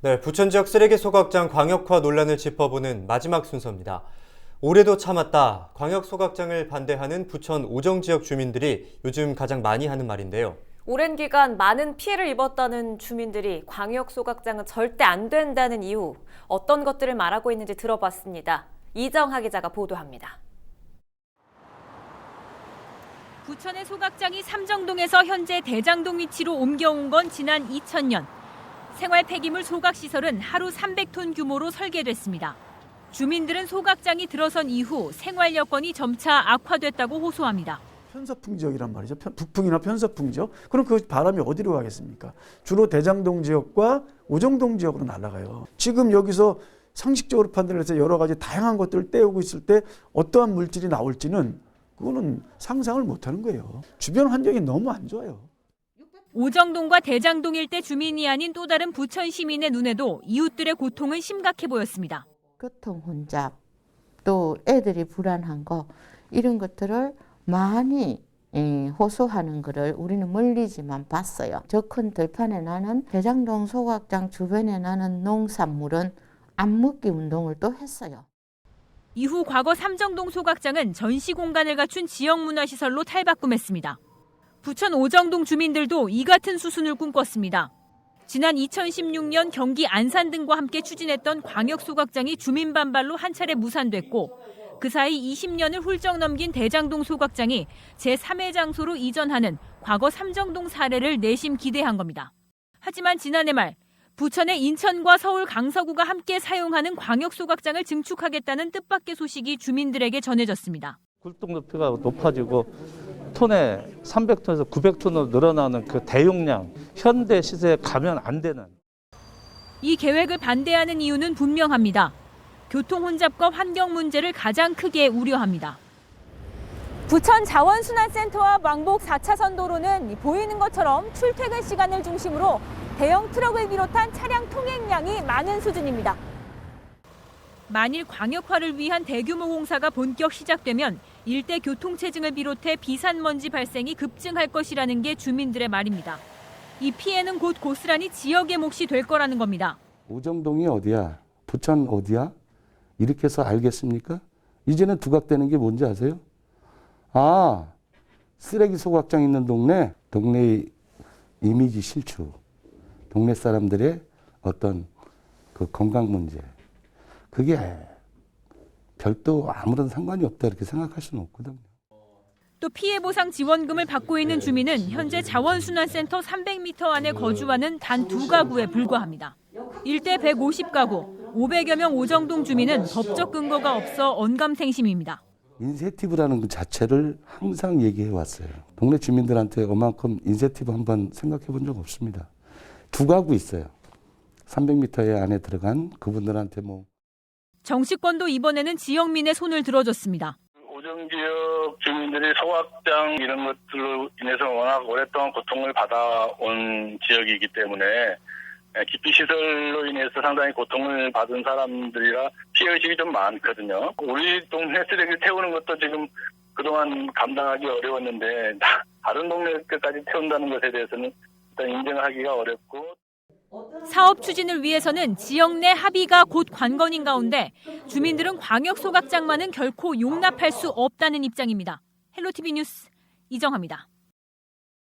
네, 부천 지역 쓰레기 소각장 광역화 논란을 짚어보는 마지막 순서입니다. 올해도 참았다. 광역 소각장을 반대하는 부천 오정 지역 주민들이 요즘 가장 많이 하는 말인데요. 오랜 기간 많은 피해를 입었다는 주민들이 광역 소각장은 절대 안 된다는 이유 어떤 것들을 말하고 있는지 들어봤습니다. 이정하 기자가 보도합니다. 부천의 소각장이 삼정동에서 현재 대장동 위치로 옮겨온 건 지난 2000년. 생활 폐기물 소각 시설은 하루 300톤 규모로 설계됐습니다. 주민들은 소각장이 들어선 이후 생활 여건이 점차 악화됐다고 호소합니다. 편서풍 지역이란 말이죠. 편- 북풍이나 편서풍 지역. 그럼 그 바람이 어디로 가겠습니까? 주로 대장동 지역과 오정동 지역으로 날아가요. 지금 여기서 상식적으로 판단을 해서 여러 가지 다양한 것들을 떼우고 있을 때 어떠한 물질이 나올지는 그거는 상상을 못 하는 거예요. 주변 환경이 너무 안 좋아요. 오정동과 대장동 일대 주민이 아닌 또 다른 부천 시민의 눈에도 이웃들의 고통은 심각해 보였습니다. 교통 혼잡, 또 애들이 불안한 거 이런 것들을 많이 예, 호소하는 것을 우리는 멀리지만 봤어요. 저 큰 들판에 나는 대장동 소각장 주변에 나는 농산물은 안 먹기 운동을 또 했어요. 이후 과거 삼정동 소각장은 전시 공간을 갖춘 지역 문화시설로 탈바꿈했습니다. 부천 오정동 주민들도 이 같은 수순을 꿈꿨습니다. 지난 2016년 경기 안산 등과 함께 추진했던 광역 소각장이 주민 반발로 한 차례 무산됐고 그 사이 20년을 훌쩍 넘긴 대장동 소각장이 제3회 장소로 이전하는 과거 삼정동 사례를 내심 기대한 겁니다. 하지만 지난해 말 부천의 인천과 서울 강서구가 함께 사용하는 광역 소각장을 증축하겠다는 뜻밖의 소식이 주민들에게 전해졌습니다. 굴뚝 높이가 높아지고 톤에 300톤에서 900톤으로 늘어나는 그 대용량 현대 시대에 가면 안 되는 이 계획을 반대하는 이유는 분명합니다. 교통 혼잡과 환경 문제를 가장 크게 우려합니다. 부천 자원순환센터와 왕복 4차선 도로는 보이는 것처럼 출퇴근 시간을 중심으로 대형 트럭을 비롯한 차량 통행량이 많은 수준입니다. 만일 광역화를 위한 대규모 공사가 본격 시작되면 일대 교통체증을 비롯해 비산먼지 발생이 급증할 것이라는 게 주민들의 말입니다. 이 피해는 곧 고스란히 지역의 몫이 될 거라는 겁니다. 오정동이 어디야? 부천 어디야? 이렇게 해서 알겠습니까? 이제는 두각되는 게 뭔지 아세요? 아, 쓰레기 소각장 있는 동네, 동네의 이미지 실추, 동네 사람들의 어떤 그 건강 문제, 그게 별도 아무런 상관이 없다 이렇게 생각할 수는 없거든요. 또 피해 보상 지원금을 받고 있는 주민은 현재 자원순환센터 300m 안에 거주하는 단 두 가구에 불과합니다. 일대 150가구, 500여 명 오정동 주민은 법적 근거가 없어 언감생심입니다. 인센티브라는 그 자체를 항상 얘기해 왔어요. 동네 주민들한테 어만큼 인센티브 한번 생각해 본 적 없습니다. 두 가구 있어요. 300m 안에 들어간 그분들한테 뭐 정치권도 이번에는 지역민의 손을 들어줬습니다. 오정 지역 주민들이 소각장 이런 것들로 인해서 워낙 오랫동안 고통을 받아온 지역이기 때문에 예, 기피 시설로 인해서 상당히 고통을 받은 사람들이라 피해 의식이 좀 많거든요. 우리 동네 쓰레기 태우는 것도 지금 그동안 감당하기 어려웠는데 다른 동네까지 태운다는 것에 대해서는 일단 인정하기가 어렵고 사업 추진을 위해서는 지역 내 합의가 곧 관건인 가운데 주민들은 광역 소각장만은 결코 용납할 수 없다는 입장입니다. 헬로티비 뉴스 이정합니다.